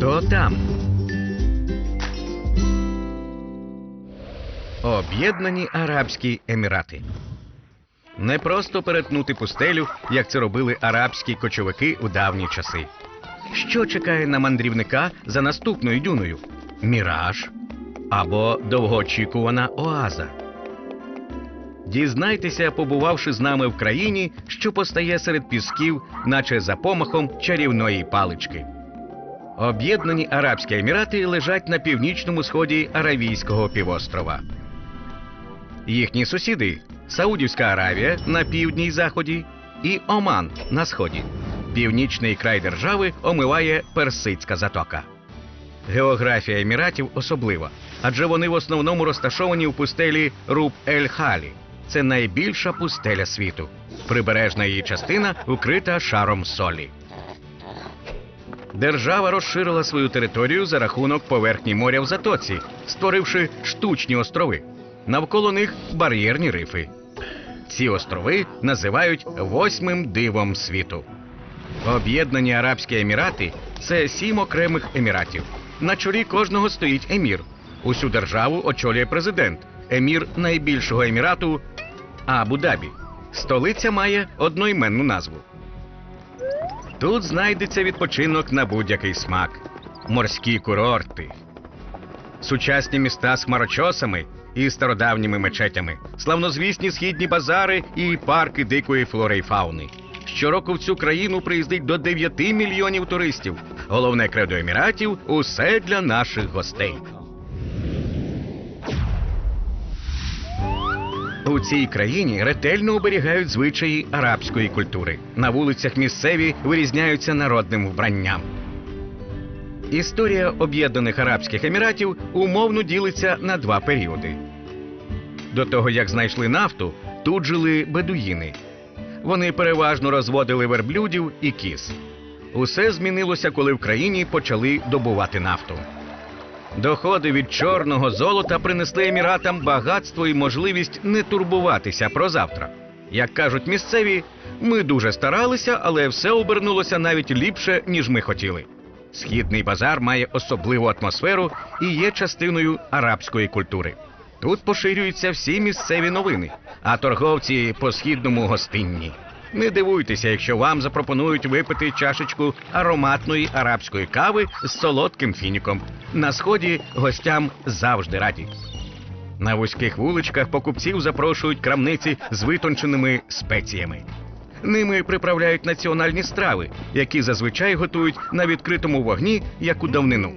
Хто там? Об'єднані Арабські Емірати. Не просто перетнути пустелю, як це робили арабські кочовики у давні часи. Що чекає на мандрівника за наступною дюною? Міраж або довгоочікувана оаза. Дізнайтеся, побувавши з нами в країні, що постає серед пісків, наче за помахом чарівної палички. Об'єднані Арабські Емірати лежать на північному сході Аравійського півострова. Їхні сусіди Саудівська Аравія на півдні й заході і Оман на сході. Північний край держави омиває Персидська затока. Географія Еміратів особлива, адже вони в основному розташовані в пустелі Руб Ель Халі. Це найбільша пустеля світу. Прибережна її частина укрита шаром солі. Держава розширила свою територію за рахунок поверхні моря в затоці, створивши штучні острови. Навколо них бар'єрні рифи. Ці острови називають восьмим дивом світу. Об'єднані Арабські Емірати це сім окремих еміратів. На чолі кожного стоїть емір. Усю державу очолює президент, емір найбільшого емірату Абу-Дабі. Столиця має одноіменну назву. Тут знайдеться відпочинок на будь-який смак, морські курорти, сучасні міста з хмарочосами і стародавніми мечетями, славнозвісні східні базари і парки дикої флори й фауни. Щороку в цю країну приїздить до 9 мільйонів туристів. Головне кредо еміратів усе для наших гостей. У цій країні ретельно оберігають звичаї арабської культури. На вулицях місцеві вирізняються народним вбранням. Історія Об'єднаних Арабських Еміратів умовно ділиться на два періоди. До того, як знайшли нафту, тут жили бедуїни. Вони переважно розводили верблюдів і кіз. Усе змінилося, коли в країні почали добувати нафту. Доходи від чорного золота принесли еміратам багатство і можливість не турбуватися про завтра. Як кажуть місцеві, ми дуже старалися, але все обернулося навіть ліпше, ніж ми хотіли. Східний базар має особливу атмосферу і є частиною арабської культури. Тут поширюються всі місцеві новини, а торговці по східному гостинні. Не дивуйтеся, якщо вам запропонують випити чашечку ароматної арабської кави з солодким фініком. На сході гостям завжди раді. На вузьких вуличках покупців запрошують крамниці з витонченими спеціями. Ними приправляють національні страви, які зазвичай готують на відкритому вогні, як у давнину.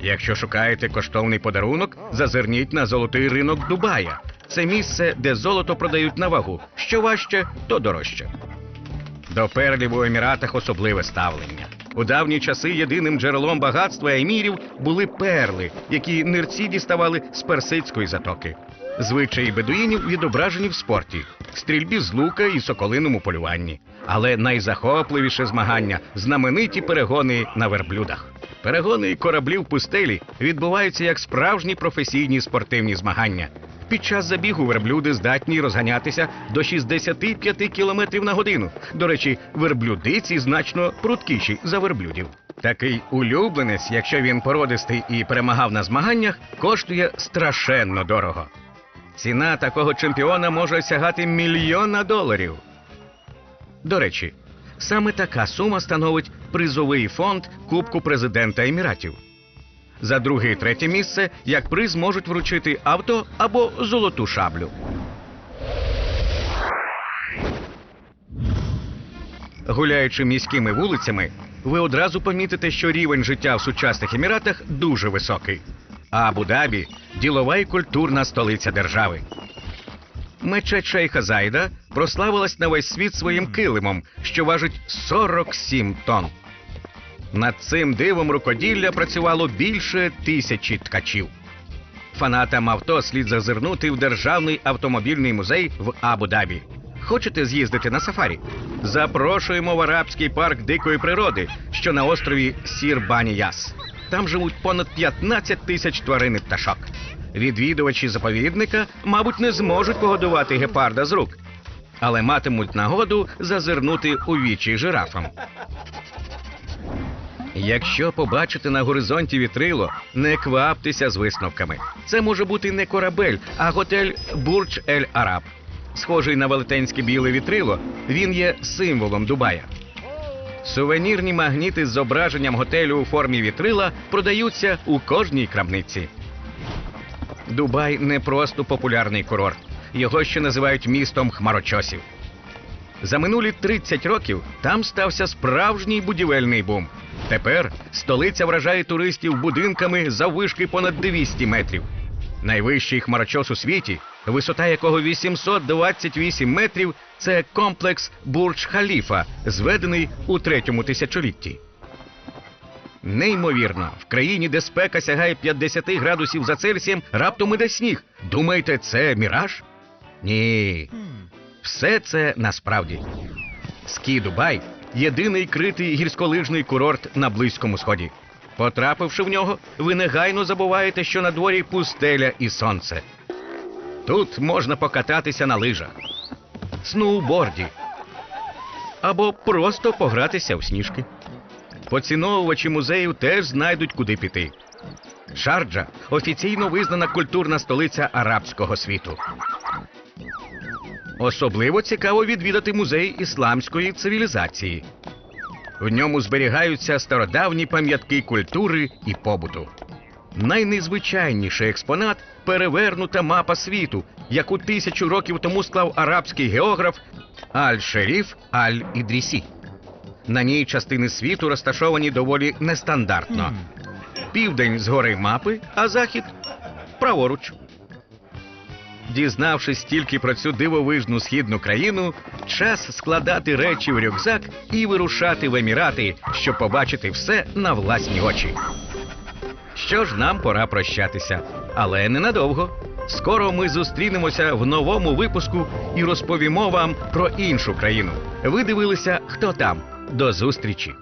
Якщо шукаєте коштовний подарунок, зазирніть на золотий ринок Дубая. Це місце, де золото продають на вагу. Що важче, то дорожче. До перлів у Еміратах особливе ставлення. У давні часи єдиним джерелом багатства емірів були перли, які нирці діставали з персидської затоки. Звичаї бедуїнів відображені в спорті, стрільбі з лука і соколиному полюванні. Але найзахопливіше змагання знамениті перегони на верблюдах. Перегони кораблів пустелі відбуваються як справжні професійні спортивні змагання. Під час забігу верблюди здатні розганятися до 65 км на годину. До речі, верблюдиці значно пруткіші за верблюдів. Такий улюбленець, якщо він породистий і перемагав на змаганнях, коштує страшенно дорого. Ціна такого чемпіона може сягати мільйона доларів. До речі, саме така сума становить призовий фонд Кубку президента Еміратів. За друге і третє місце як приз можуть вручити авто або золоту шаблю. Гуляючи міськими вулицями, ви одразу помітите, що рівень життя в сучасних еміратах дуже високий. А Абу-Дабі ділова і культурна столиця держави. Мечеть Шейха Зайда прославилась на весь світ своїм килимом, що важить 47 тонн. Над цим дивом рукоділля працювало більше тисячі ткачів. Фанатам авто слід зазирнути в державний автомобільний музей в Абу-Дабі. Хочете з'їздити на сафарі? Запрошуємо в арабський парк дикої природи, що на острові Сір-Бані-Яс. Там живуть понад 15 тисяч тварин і пташок. Відвідувачі заповідника, мабуть, не зможуть погодувати гепарда з рук, але матимуть нагоду зазирнути у вічі жирафам. Якщо побачите на горизонті вітрило, не кваптеся з висновками. Це може бути не корабель, а готель Бурдж Ель Араб. Схожий на велетенське біле вітрило, він є символом Дубая. Сувенірні магніти з зображенням готелю у формі вітрила продаються у кожній крамниці. Дубай не просто популярний курорт, його ще називають містом хмарочосів. За минулі 30 років там стався справжній будівельний бум. Тепер столиця вражає туристів будинками заввишки понад 200 метрів. Найвищий хмарочос у світі, висота якого 828 метрів, це комплекс Бурдж Халіфа, зведений у третьому тисячолітті. Неймовірно, в країні, де спека сягає 50 градусів за Цельсієм, раптом іде сніг. Думаєте, це міраж? Ні. Все це насправді. Скі Дубай єдиний критий гірськолижний курорт на Близькому Сході. Потрапивши в нього, ви негайно забуваєте, що на дворі пустеля і сонце. Тут можна покататися на лижах, сноуборді або просто погратися в сніжки. Поціновувачі музею теж знайдуть куди піти. Шарджа офіційно визнана культурна столиця арабського світу. Особливо цікаво відвідати музей ісламської цивілізації. В ньому зберігаються стародавні пам'ятки культури і побуту. Найнезвичайніший експонат перевернута мапа світу, яку тисячу років тому склав арабський географ Аль-Шеріф Аль-Ідрісі. На ній частини світу розташовані доволі нестандартно. Південь згори мапи, а захід праворуч. Дізнавшись тільки про цю дивовижну східну країну, час складати речі в рюкзак і вирушати в Емірати, щоб побачити все на власні очі. Що ж, нам пора прощатися, але ненадовго. Скоро ми зустрінемося в новому випуску і розповімо вам про іншу країну. Ви дивилися, хто там. До зустрічі!